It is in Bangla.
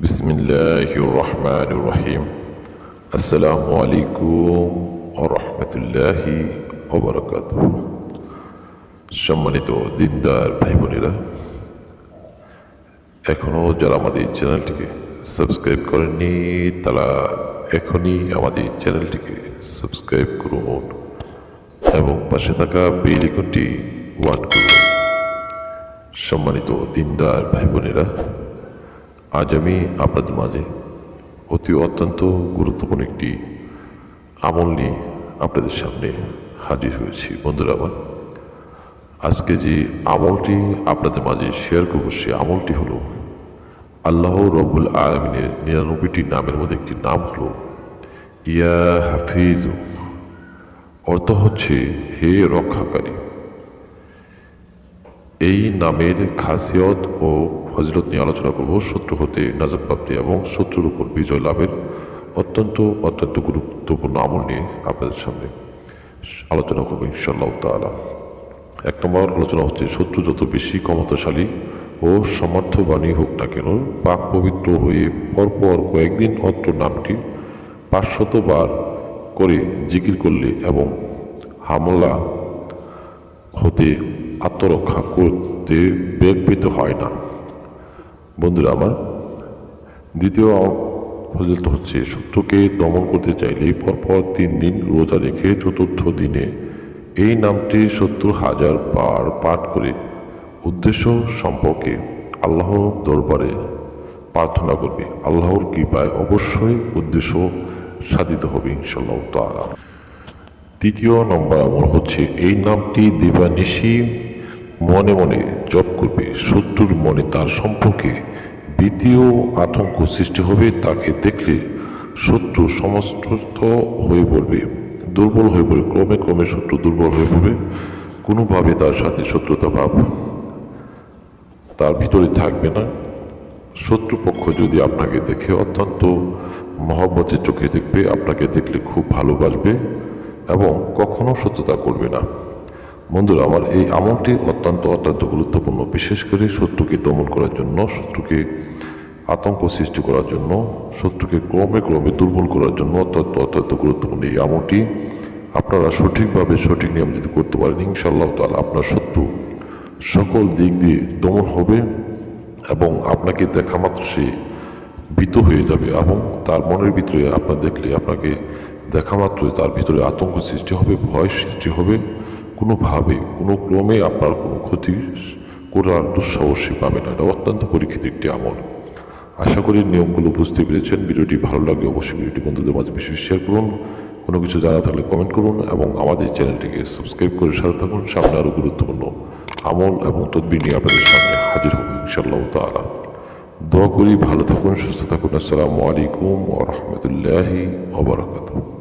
بسم الله الرحمن الرحيم السلام عليكم ورحمة الله وبركاته সম্মানিত দিনদার ভাই বোনেরা এখনও যারা আমাদের চ্যানেলটিকে সাবস্ক্রাইব করেননি তারা এখনই আমাদের চ্যানেলটিকে সাবস্ক্রাইব করুন এবং পাশে থাকা বেল আইকনটি ওয়ান করুন সম্মানিত দিনদার ভাই বোনেরা আজ আমি আপনাদের মাঝে অতি অত্যন্ত গুরুত্বপূর্ণ একটি আমল নিয়ে আপনাদের সামনে হাজির হয়েছি। বন্ধুরা, আমার আজকে যে আমলটি আপনাদের মাঝে শেয়ার করব, সে আমলটি হলো আল্লাহ রবুল আলমিনের নিরানব্বইটি নামের মধ্যে একটি নাম হলো ইয়া হাফিজ। অর্থ হচ্ছে হে রক্ষাকারী। এই নামের খাসিয়ত ও ফজিলত নিয়ে আলোচনা করব। শত্রু হতে নাজাত প্রাপ্তি এবং শত্রুর উপর বিজয় লাভের অত্যন্ত অত্যন্ত গুরুত্বপূর্ণ আমল নিয়ে আপনাদের সামনে আলোচনা করব ইনশাল্লাহ তালা এক নম্বর আলোচনা হচ্ছে, শত্রু যত বেশি ক্ষমতাশালী ও সমর্থবাণী হোক না কেন, পাক পবিত্র হয়ে পরপর কয়েকদিন অত্র নামটি পাঁচশতবার করে জিকির করলে এবং হামলা হতে আত্মরক্ষা করতে বেগ পেতে হয় না। বন্ধুরা আমার, দ্বিতীয় হচ্ছে, শত্রুকে দমন করতে চাইলে পরপর তিন দিন রোজা রেখে চতুর্থ দিনে এই নামটি সত্তর হাজার বার পাঠ করে। উদ্দেশ্য সম্পর্কে আল্লাহর দরবারে প্রার্থনা করবে। আল্লাহর কৃপায় অবশ্যই উদ্দেশ্য সাধিত হবে ইনশাল্লাহ তৃতীয় নম্বর আমল হচ্ছে, এই নামটি দেবানিশি মনে মনে জপ করবে। শত্রুর মনে তার সম্পর্কে দ্বিতীয় আতঙ্ক সৃষ্টি হবে। তাকে দেখলে শত্রু সমস্ত হয়ে পড়বে, দুর্বল হয়ে পড়বে। ক্রমে ক্রমে শত্রু দুর্বল হয়ে পড়বে। কোনোভাবে তার সাথে শত্রুতা ভাব তার ভিতরে থাকবে না। শত্রুপক্ষ যদি আপনাকে দেখে, অত্যন্ত মহব্বতের চোখে দেখবে, আপনাকে দেখলে খুব ভালোবাসবে এবং কখনো সত্যতা করবে না। বন্ধুরা, আমার এই আমলটি অত্যন্ত অত্যন্ত গুরুত্বপূর্ণ। বিশেষ করে শত্রুকে দমন করার জন্য, শত্রুকে আতঙ্ক সৃষ্টি করার জন্য, শত্রুকে ক্রমে ক্রমে দুর্বল করার জন্য অত্যন্ত অত্যন্ত গুরুত্বপূর্ণ এই আমলটি। আপনারা সঠিকভাবে সঠিক নিয়ম যদি করতে পারেন ইনশাল্লাহ তাহলে আপনার শত্রু সকল দিক দিয়ে দমন হবে এবং আপনাকে দেখা মাত্র সে ভীত হয়ে যাবে এবং তার মনের ভিতরে আপনার দেখলে আপনাকে দেখা মাত্রই তার ভিতরে আতঙ্ক সৃষ্টি হবে, ভয় সৃষ্টি হবে। কোনোভাবে কোনো ক্রমে আপনার কোনো ক্ষতি করার দুঃসাহসী পাবে না। এটা অত্যন্ত পরীক্ষিত একটি আমল। আশা করি নিয়মগুলো বুঝতে পেরেছেন। ভিডিওটি ভালো লাগলে অবশ্যই ভিডিওটি বন্ধুদের মাঝে বেশি শেয়ার করুন। কোনো কিছু জানা থাকলে কমেন্ট করুন এবং আমাদের চ্যানেলটিকে সাবস্ক্রাইব করে সাথে থাকুন। সামনে আরও গুরুত্বপূর্ণ আমল এবং তদবির নিয়ে আপনাদের সামনে হাজির হব ইনশাল্লাহ তালা দোয়া করি ভালো থাকুন, সুস্থ থাকুন। আসসালামু আলাইকুম ওরহমতুল্লাহি ওবরাকাতুহ